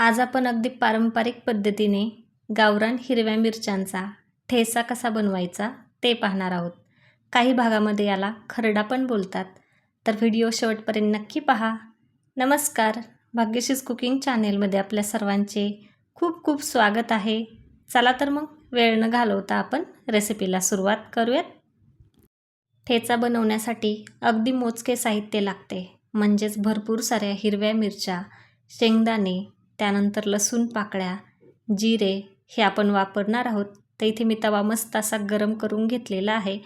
आज आपण अगदी पारंपरिक पद्धतीने गावरान हिरव्या मिरच्यांचा ठेचा कसा बनवायचा ते पाहणार आहोत. काही भागामध्ये याला खरडा पण बोलतात. तर व्हिडिओ शेवटपर्यंत नक्की पहा. नमस्कार. भाग्यशीच कुकिंग चॅनेलमध्ये आपल्या सर्वांचे खूप खूप स्वागत आहे. चला तर मग वेळ न घालवता आपण रेसिपीला सुरुवात करूयात. ठेचा बनवण्यासाठी अगदी मोजके साहित्य लागते. म्हणजेच भरपूर साऱ्या हिरव्या मिरच्या शेंगदाणे त्यानंतर लसूण पाकळ्या जिरे हे आपण वापरणार आहोत. तर इथे मी तवा मस्त असा गरम करून घेतलेला आहे.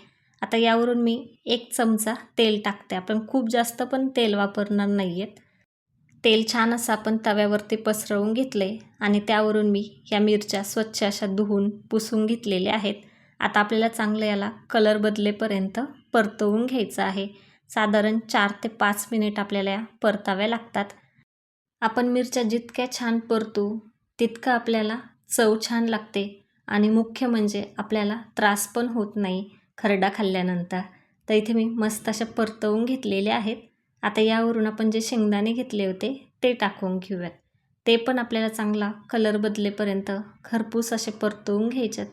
आता यावरून मी एक चमचा तेल टाकते. आपण खूप जास्त पण तेल वापरणार नाही आहेत तेल छान असं आपण तव्यावरती पसरवून घेतले आणि त्यावरून मी या मिरच्या स्वच्छ अशा धुवून पुसून घेतलेल्या आहेत. आता आपल्याला चांगलं याला कलर बदलेपर्यंत परतवून घ्यायचं आहे. साधारण चार ते पाच मिनिट आपल्याला या परताव्या लागतात. आपण मिरच्या जितक्या छान परतू तितकं आपल्याला चव छान लागते आणि मुख्य म्हणजे आपल्याला त्रास पण होत नाही खरडा खाल्ल्यानंतर. तर इथे मी मस्त अशा परतवून घेतलेल्या आहेत. आता यावरून आपण जे शेंगदाणे घेतले होते ते टाकून घेऊयात. ते पण आपल्याला चांगला कलर बदलेपर्यंत खरपूस असे परतवून घ्यायच्यात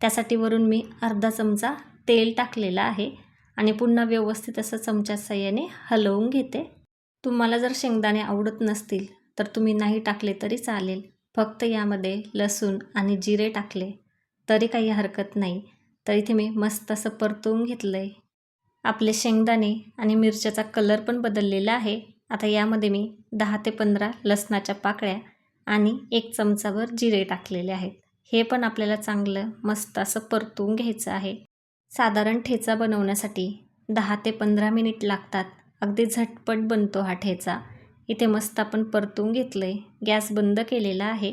त्यासाठी वरून मी अर्धा चमचा तेल टाकलेला आहे आणि पुन्हा व्यवस्थित असं चमच्या साह्याने हलवून घेते. तुम्हाला जर शेंगदाणे आवडत नसतील तर तुम्ही नाही टाकले तरी चालेल. फक्त यामध्ये लसूण आणि जिरे टाकले. तरी काही हरकत नाही. तर इथे मी मस्त असं परतवून घेतलं आहे आपले शेंगदाणे आणि मिरच्याचा कलर पण बदललेला आहे. आता यामध्ये मी दहा ते पंधरा लसणाच्या पाकळ्या आणि एक चमचाभर जिरे टाकलेले आहेत. हे पण आपल्याला चांगलं मस्त असं परतवून घ्यायचं आहे. साधारण ठेचा बनवण्यासाठी दहा ते पंधरा मिनिट लागतात. अगदी झटपट बनतो हा ठेचा. इथे मस्त आपण परतून घेतलं आहे गॅस बंद केलेला आहे.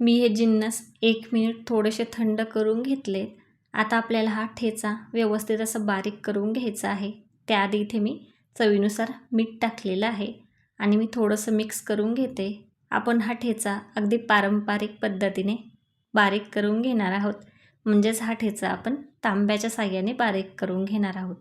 मी हे जिन्नस एक मिनिट थोडेसे थंड करून घेतले. आता आपल्याला हा ठेचा व्यवस्थित असं बारीक करून घ्यायचा आहे. त्याआधी इथे मी चवीनुसार मीठ टाकलेलं आहे आणि मी थोडंसं मिक्स करून घेते. आपण हा ठेचा अगदी पारंपरिक पद्धतीने बारीक करून घेणार आहोत. म्हणजेच हा ठेचा आपण तांब्याच्या साह्याने बारीक करून घेणार आहोत.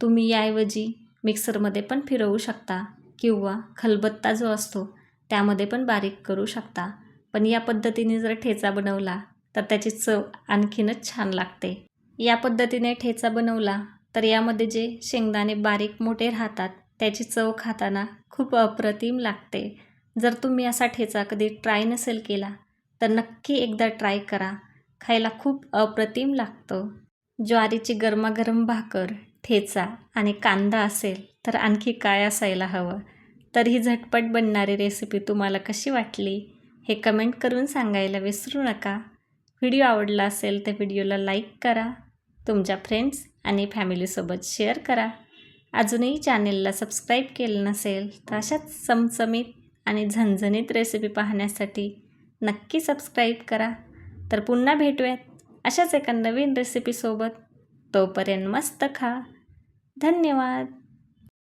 तुम्ही याऐवजी मिक्सरमध्ये पण फिरवू शकता किंवा खलबत्ता जो असतो त्यामध्ये पण बारीक करू शकता. पण या पद्धतीने जर ठेचा बनवला तर त्याची चव आणखीनच छान लागते. या पद्धतीने ठेचा बनवला तर यामध्ये जे शेंगदाणे बारीक मोठे राहतात त्याची चव खाताना खूप अप्रतिम लागते. जर तुम्ही असा ठेचा कधी ट्राय नसेल केला तर नक्की एकदा ट्राय करा. खायला खूप अप्रतिम लागतं. ज्वारीची गरमागरम भाकर ठेचा आणि कांदा असेल तर आणखी काय असायला हवं? तर ही झटपट बनणारी रेसिपी तुम्हाला कशी वाटली? हे कमेंट करून सांगायला विसरू नका. व्हिडिओ आवडला असेल तर व्हिडिओला लाईक करा. तुमच्या फ्रेंड्स आणि फॅमिलीसोबत शेअर करा. अजूनही चॅनेलला सबस्क्राईब केलं नसेल तर अशाच चमचमीत आणि झणझणीत रेसिपी पाहण्यासाठी नक्की सबस्क्राईब करा. तर पुन्हा भेटूयात अशाच एका नवीन रेसिपीसोबत तोपर्यंत मस्त खा. धन्यवाद.